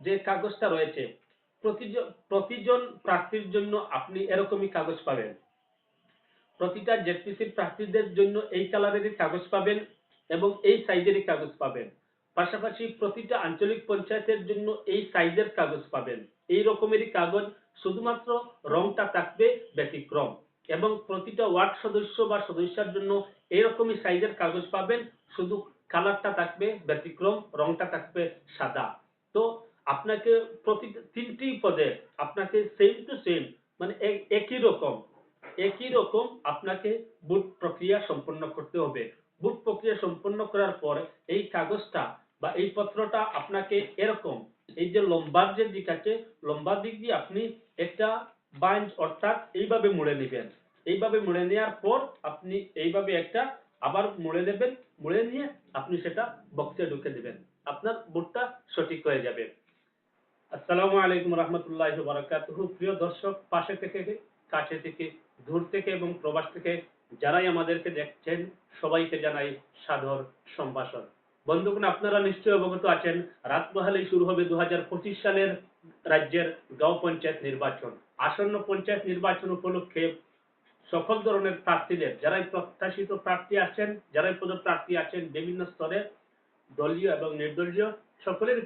যে কাগজটা রয়েছে প্রতিজন প্রার্থীর জন্য আপনি এরকমই কাগজ পাবেন। প্রতিটা জেডপিসি প্রার্থীদের জন্য এই কালারেরই কাগজ পাবেন এবং এই সাইজেরই কাগজ পাবেন। পাশাপাশি প্রতিটা আঞ্চলিক পঞ্চায়েতের জন্য এই সাইজের কাগজ পাবেন। এই রকমেরই কাগজ শুধুমাত্র রংটা থাকবে ব্যতিক্রম এবং প্রতিটা ওয়ার্ড সদস্য বা সদস্যার জন্য এরকমই সাইজের কাগজ পাবেন। শুধু কালারটা থাকবে ব্যতিক্রম, রংটা থাকবে সাদা। তো আপনাকে প্রতি তিনটি পদে আপনাকে সেম টু সেম মানে এক- একই রকম একই রকম আপনাকে বুট প্রক্রিয়া সম্পন্ন করতে হবে। বুট প্রক্রিয়া সম্পন্ন করার পর এই কাগজটা বা এই পত্রটা আপনাকে এরকম, এই যে লম্বার যে দিক আছে লম্বার দিক দিয়ে আপনি একটা বাইন্ড অর্থাৎ এইভাবে মুড়ে নেবেন। এইভাবে মুড়ে নেওয়ার পর আপনি এইভাবে একটা আবার মুড়ে নেবেন, মুড়ে নিয়ে আপনি সেটা বক্সে ঢুকে দেবেন। আপনার বুটটা সঠিক হয়ে যাবে। আসসালামু আলাইকুম রহমতুল্লাহ বারাকাতুহু। প্রিয় দর্শক, পাশে থেকে, কাছে থেকে, দূর থেকে এবং প্রবাস থেকে যারাই আমাদেরকে দেখছেন, সবাইকে জানাই সাদর সম্ভাষণ। বন্ধুগণ, আপনারা নিশ্চয়ই অবগত আছেন, রাত মহালেই শুরু হবে দু সালের রাজ্যের গাঁও পঞ্চায়েত নির্বাচন। আসন্ন পঞ্চায়েত নির্বাচন উপলক্ষে সকল ধরনের প্রার্থীদের, যারাই প্রত্যাশিত প্রার্থী আছেন, যারাই পদপ্রার্থী আছেন, বিভিন্ন স্তরে দলীয় এবং নির্দলীয়, সকলের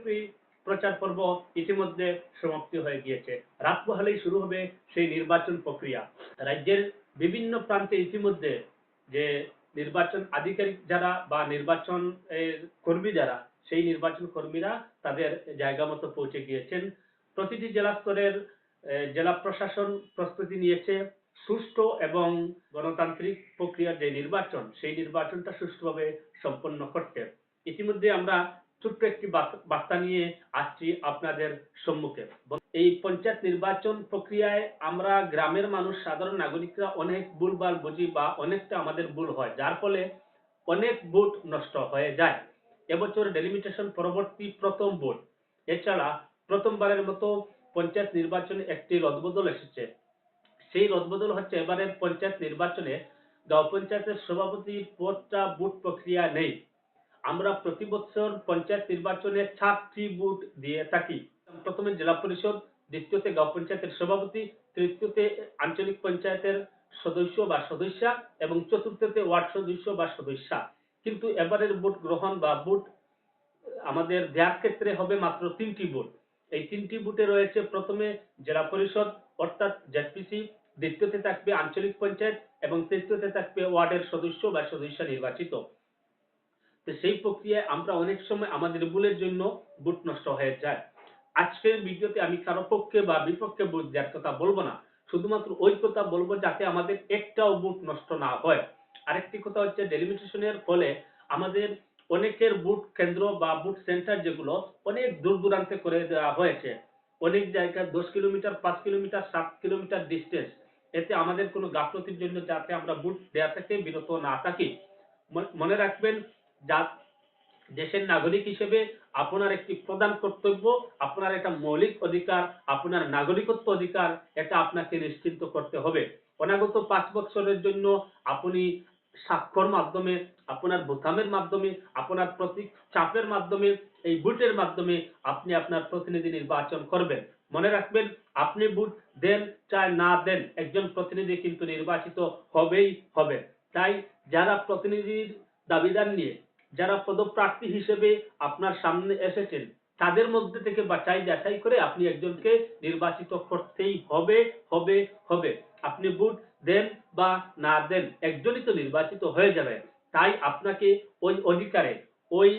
প্রচার পর্ব ইতিমধ্যে সমাপ্তি হয়ে গিয়েছে। রাত পোহালেই শুরু হবে সেই নির্বাচন প্রক্রিয়া। রাজ্যের বিভিন্ন প্রান্তে ইতিমধ্যে যে নির্বাচন আধিকারিক যারা বা নির্বাচন কর্মী যারা, সেই নির্বাচন কর্মীরা তাদের জায়গা মতো পৌঁছে গিয়েছেন। প্রতিটি জেলা স্তরের জেলা প্রশাসন প্রস্তুতি নিয়েছে। সুষ্ঠু এবং গণতান্ত্রিক প্রক্রিয়ার যে নির্বাচন, সেই নির্বাচনটা সুষ্ঠুভাবে সম্পন্ন করতে। ইতিমধ্যে আমরা ছোট্ট একটি বার্তা- নিয়ে আসছি আপনাদের সম্মুখে। এই পঞ্চায়েত নির্বাচন প্রক্রিয়ায় আমরা গ্রামের মানুষ, সাধারণ নাগরিকরা অনেক ভুলভাল বুঝি বা অনেকটা আমাদের ভুল হয়, যার ফলে অনেক ভোট নষ্ট হয়ে যায়। এবছর ডেলিমিটেশন পরবর্তী প্রথম ভোট। এছাড়া প্রথমবারের মতো পঞ্চায়েত নির্বাচনে একটি রদবদল এসেছে। সেই রদবদল হচ্ছে এবারের পঞ্চায়েত নির্বাচনে গাঁও পঞ্চায়েতের সভাপতি পদটা বুট প্রক্রিয়া নেই। আমরা প্রতি বছর পঞ্চায়েত নির্বাচনে চারটি বুথ দিয়ে থাকি। প্রথমে জেলা পরিষদ, দ্বিতীয়তে গাঁও পঞ্চায়েতের সভাপতি, তৃতীয়তে আঞ্চলিক পঞ্চায়েতের সদস্য বা সদস্যা এবং চতুর্থতে ওয়ার্ড সদস্য বা সদস্যা। কিন্তু এবারের ভোট গ্রহণ বা ভোট, আমাদের দেওয়ার ক্ষেত্রে হবে মাত্র তিনটি ভোট। এই তিনটি বুথে রয়েছে প্রথমে জেলা পরিষদ, অর্থাৎ জেডপিসি দ্বিতীয়তে থাকবে আঞ্চলিক পঞ্চায়েত এবং তৃতীয়তে থাকবে ওয়ার্ডের সদস্য বা সদস্য নির্বাচিত। সেই প্রক্রিয়ায় আমরা অনেক সময় আমাদের ভুলের জন্য বুট নষ্ট হয়ে যায়। আজকের ভিডিওতে আমি কারও পক্ষে বা বিপক্ষে বুট দেওয়ার কথা বলব না। শুধুমাত্র ওই কথা বলব যাতে আমাদের একটাও বুট নষ্ট না হয়। আরেকটি কথা হচ্ছে ডেলিমিটেশনের ফলে আমাদের অনেকের বুট কেন্দ্র বা বুট সেন্টার যেগুলো অনেক দূর দূরান্তে করে দেওয়া হয়েছে। অনেক জায়গায় দশ কিলোমিটার, পাঁচ কিলোমিটার, সাত কিলোমিটার ডিস্টেন্স এতে আমাদের কোনো গাফলতির জন্য যাতে আমরা বুট দেওয়া থেকে বিরত না থাকি। মনে রাখবেন যা দেশের নাগরিক হিসেবে আপনার একটি প্রধান কর্তব্য, আপনার একটা মৌলিক অধিকার, আপনার নাগরিকত্ব অধিকার, এটা আপনাকে নিশ্চিন্ত করতে হবে। অনাগত পাঁচ বছরের জন্য আপনি স্বাক্ষর মাধ্যমে, আপনার বোতামের মাধ্যমে, আপনার প্রতীক চাপের মাধ্যমে, এই ভোটের মাধ্যমে আপনি আপনার প্রতিনিধি নির্বাচন করবেন। মনে রাখবেন, আপনি ভোট দেন চাই না দেন, একজন প্রতিনিধি কিন্তু নির্বাচিত হবেই হবে। তাই যারা প্রতিনিধির দাবিদার নিয়ে যারা পদপ্রার্থী হিসেবে আপনার সামনে এসেছেন, তাদের মধ্যে থেকে বাছাই যাচাই করে আপনি একজনকে নির্বাচিত করতেই হবে হবে হবে। আপনি ভোট দেন বা না দেন, একজনই তো নির্বাচিত হয়ে যাবে। তাই আপনাকে ওই অধিকারে, ওই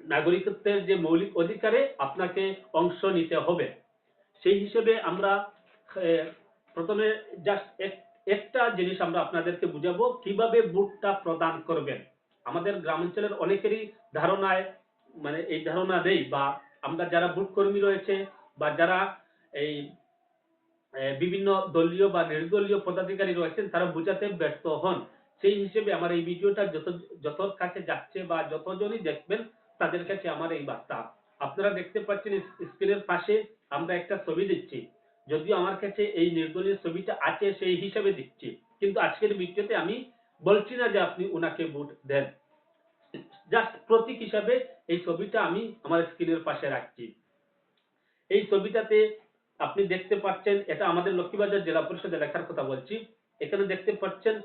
নাগরিকত্বের যে মৌলিক অধিকারে আপনাকে অংশ নিতে হবে। সেই হিসেবে আমরা প্রথমে জাস্ট একটা জিনিস আমরা আপনাদেরকে বুঝাবো, কীভাবে ভোটটা প্রদান করবেন। আমাদের গ্রামাঞ্চলের অনেকেরই ধারণায় মানে এই ধারণা নেই বা আমরা যারা ভোট কর্মী রয়েছে বা যারা এই বিভিন্ন দলীয় বা নির্দলীয় পদাধিকারী রয়েছেন, তারা বোঝাতে ব্যর্থ হন। সেই হিসেবে আমার এই ভিডিওটা যত যত কাছে যাচ্ছে বা যতজনই দেখবেন, তাদের কাছে আমার এই বার্তা। আপনারা দেখতে পাচ্ছেন স্ক্রিনের পাশে আমরা একটা ছবি দিচ্ছি। যদিও আমার কাছে এই নির্দলীয় ছবিটা আছে সেই হিসাবে দিচ্ছি। কিন্তু আজকের ভিডিওতে আমি বলছি না যে আপনি উনাকে ভোট দেন। জাস্ট প্রতীক হিসাবে এই ছবিটা আমি আমার স্ক্রিনের পাশে রাখছি। এই ছবিটাতে আপনি দেখতে পাচ্ছেন, এটা আমাদের লক্ষ্মীবাজার জেলা পরিষদ এলাকার কথা বলছি। এখানে দেখতে পাচ্ছেন,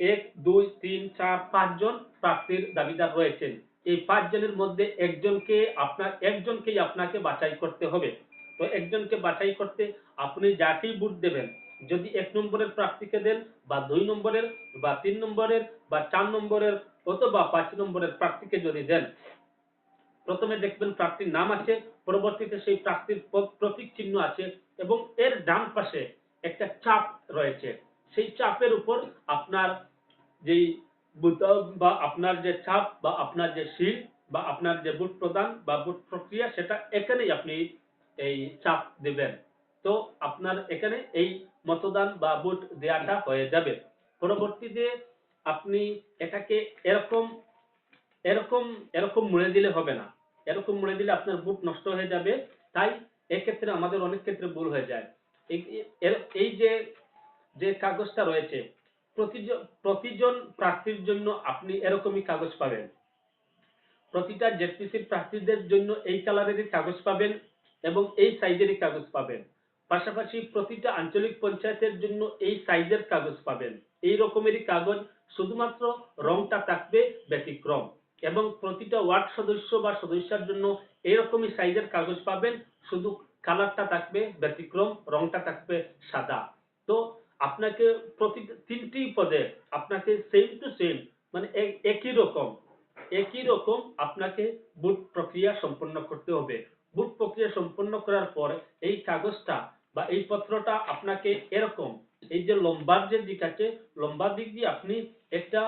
এক, দুই, তিন, চার পাঁচজন প্রার্থীর দাবিদার রয়েছেন। এই পাঁচজনের মধ্যে একজনকে আপনার, একজনকেই আপনাকে বাছাই করতে হবে। তো একজনকে বাছাই করতে আপনি যাকেই ভোট দেবেন যদি এক নম্বরের প্রার্থীকে দেন বা দুই নম্বরের বা তিন নম্বরের বা চার নম্বরের অথবা পাঁচ নম্বরের প্রার্থীকে যদি দেন, প্রথমে দেখবেন প্রার্থীর নাম আছে, পরবর্তীতে সেই প্রার্থীর প্রতীক চিহ্ন আছে এবং এর ডান পাশে একটা চাপ রয়েছে। সেই চাপের উপর আপনার বুতাম বা আপনার যে চাপ বা আপনার যে শিল বা আপনার যে বুট প্রদান বা বুট প্রক্রিয়া, সেটা এখানেই আপনি এই চাপ দেবেন। তো আপনার এখানে এই মতদান বা ভোট দেওয়াটা হয়ে যাবে। পরবর্তীতে আপনি এটাকে এরকম এরকম এরকম মুড়ে দিলে হবে না। এরকম মুড়ে দিলে আপনার বুট নষ্ট হয়ে যাবে। তাই এক্ষেত্রে আমাদের অনেক ক্ষেত্রে ভুল হয়ে যায়। এই- যে যে কাগজটা রয়েছে প্রতিজন প্রার্থীর জন্য আপনি এরকমই কাগজ পাবেন। প্রতিটা জেডপিসি প্রার্থীদের জন্য এই কালারেরই কাগজ পাবেন এবং এই সাইজেরই কাগজ পাবেন। পাশাপাশি প্রতিটা আঞ্চলিক পঞ্চায়েতের জন্য এই সাইজের কাগজ পাবেন। এই রকমেরই কাগজ শুধুমাত্র রংটা থাকবে ব্যতিক্রম এবং প্রতিটা ওয়ার্ড সদস্য বা সদস্যার জন্য এরকমই সাইজের কাগজ পাবেন, শুধু কালারটা থাকবে ব্যতিক্রম, রংটা থাকবে সাদা। তো আপনাকে প্রতি তিনটি পদে আপনাকে সেম টু সেম মানে একই রকম একই রকম আপনাকে বুট প্রক্রিয়া সম্পন্ন করতে হবে। বুট প্রক্রিয়া সম্পন্ন করার পর এই কাগজটা বা এই পত্রটা আপনাকে এরকম, এই যে লম্বার যে দিক আছে, লম্বার দিক দিয়ে আপনি একটা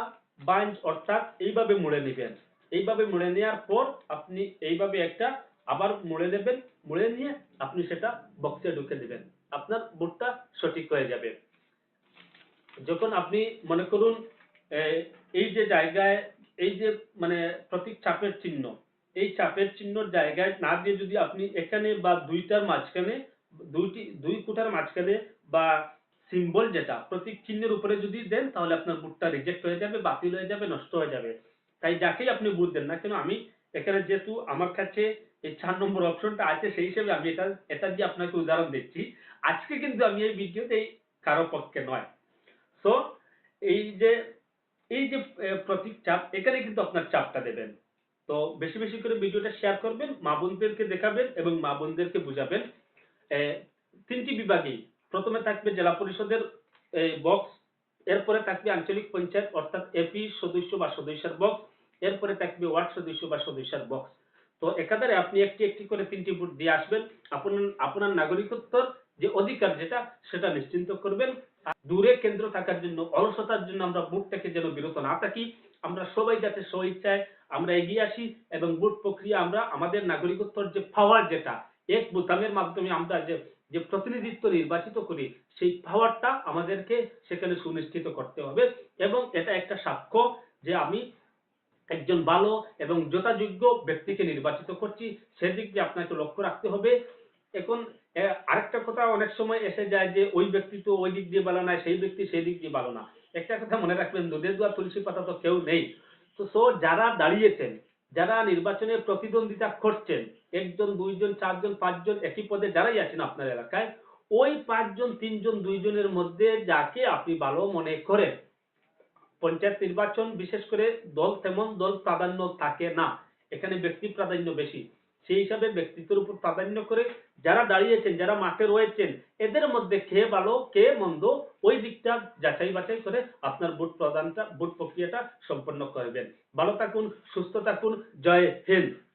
বাঞ্চ অর্থাৎ এইভাবে মুড়ে নেবেন। এইভাবে মুড়ে নেওয়ার পর আপনি এইভাবে একটা আবার মুড়ে দেবেন মুড়ে নিয়ে আপনি সেটা বক্সে ঢুকে দিবেন। আপনার বুটটা সঠিক হয়ে যাবে। যখন আপনি মনে করুন এই যে জায়গায়, এই যে মানে প্রতীক চাপের চিহ্ন, এই চাপের চিহ্ন জায়গায় না দিয়ে যদি আপনি এখানে বা দুইটার মাঝখানে দুইটি, দুই কুটার মাঝখানে বা সিম্বল যেটা, প্রতীক চিহ্নের উপরে যদি দেন, তাহলে আপনার বুটটা রিজেক্ট হয়ে যাবে, বাতিল হয়ে যাবে, নষ্ট হয়ে যাবে। তাই যাকেই আপনি বুট দেন না কেন, আমি এখানে যেহেতু আমার কাছে এই চার নম্বর অপশনটা আছে, সেই হিসেবে আমি এটা এটা দিয়ে আপনাকে উদাহরণ দিচ্ছি। আজকে কিন্তু আমি এই ভিডিওতে কারও পক্ষে নয়। সো এই যে এই যে প্রতীক চাপ, এখানে কিন্তু আপনার চাপটা দেবেন। তো বেশি বেশি করে ভিডিওটা শেয়ার করবেন, মা বোনদেরকে দেখাবেন এবং মা বোনদেরকে বুঝাবেন তিনটি বিভাগেই। প্রথমে থাকবে জেলা পরিষদের বক্স এরপরে থাকবে আঞ্চলিক পঞ্চায়েত, অর্থাৎ এপি সদস্য বা সদস্যের বক্স এরপরে থাকবে ওয়ার্ড সদস্য বা সদস্যের বক্স তো একাধারে আপনি একটি একটি করে তিনটি ভোট দিয়ে আসবেন। আপনার আপনার নাগরিকত্বর যে অধিকার যেটা, সেটা নিশ্চিন্ত করবেন। দূরে কেন্দ্র থাকার জন্য, অলসতার জন্য আমরা ভোট থেকে যেন বিরত না থাকি। আমরা সবাই যাতে স্বইচ্ছায় আমরা এগিয়ে আসি এবং ভোট প্রক্রিয়া আমরা আমাদের নাগরিকত্বর যে পাওয়ার যেটা এক বোতামের মাধ্যমে আমরা যে যে প্রতিনিধিত্ব নির্বাচিত করি, সেই পাওয়ারটা আমাদেরকে সেখানে সুনিশ্চিত করতে হবে এবং এটা একটা সাক্ষ্য যে আমি একজন ভালো এবং যথাযোগ্য ব্যক্তিকে নির্বাচিত করছি। সেদিক দিয়ে আপনাকে লক্ষ্য রাখতে হবে। এখন আরেকটা কথা অনেক সময় এসে যায় যে, ওই ব্যক্তি তো ওই দিক দিয়ে ভালো না সেই ব্যক্তি সেই দিক দিয়ে ভালো না। একটা কথা মনে রাখবেন দুধের দোয়া তুলসী পাতা তো কেউ নেই। তো সো যারা দাঁড়িয়েছেন যারা নির্বাচনে প্রতিদ্বন্দ্বিতা করছেন, একজন, দুইজন, চারজন, পাঁচজন একই পদে যারাই আছেন আপনার এলাকায়, ওই পাঁচজন, তিনজন, দুইজনের মধ্যে যাকে আপনি ভালো মনে করেন। পঞ্চায়েত নির্বাচন বিশেষ করে দল তেমন দল প্রাধান্য থাকে না। এখানে ব্যক্তি প্রাধান্য বেশি। সেই হিসাবে ব্যক্তিত্বের উপর প্রাধান্য করে যারা দাঁড়িয়েছেন, যারা মাঠে রয়েছেন, এদের মধ্যে কে ভালো, কে মন্দ, ওই দিকটা যাচাই বাছাই করে আপনার ভোট প্রদানটা, ভোট প্রক্রিয়াটা সম্পন্ন করবেন। ভালো থাকুন, সুস্থ থাকুন, জয় হিন্দ।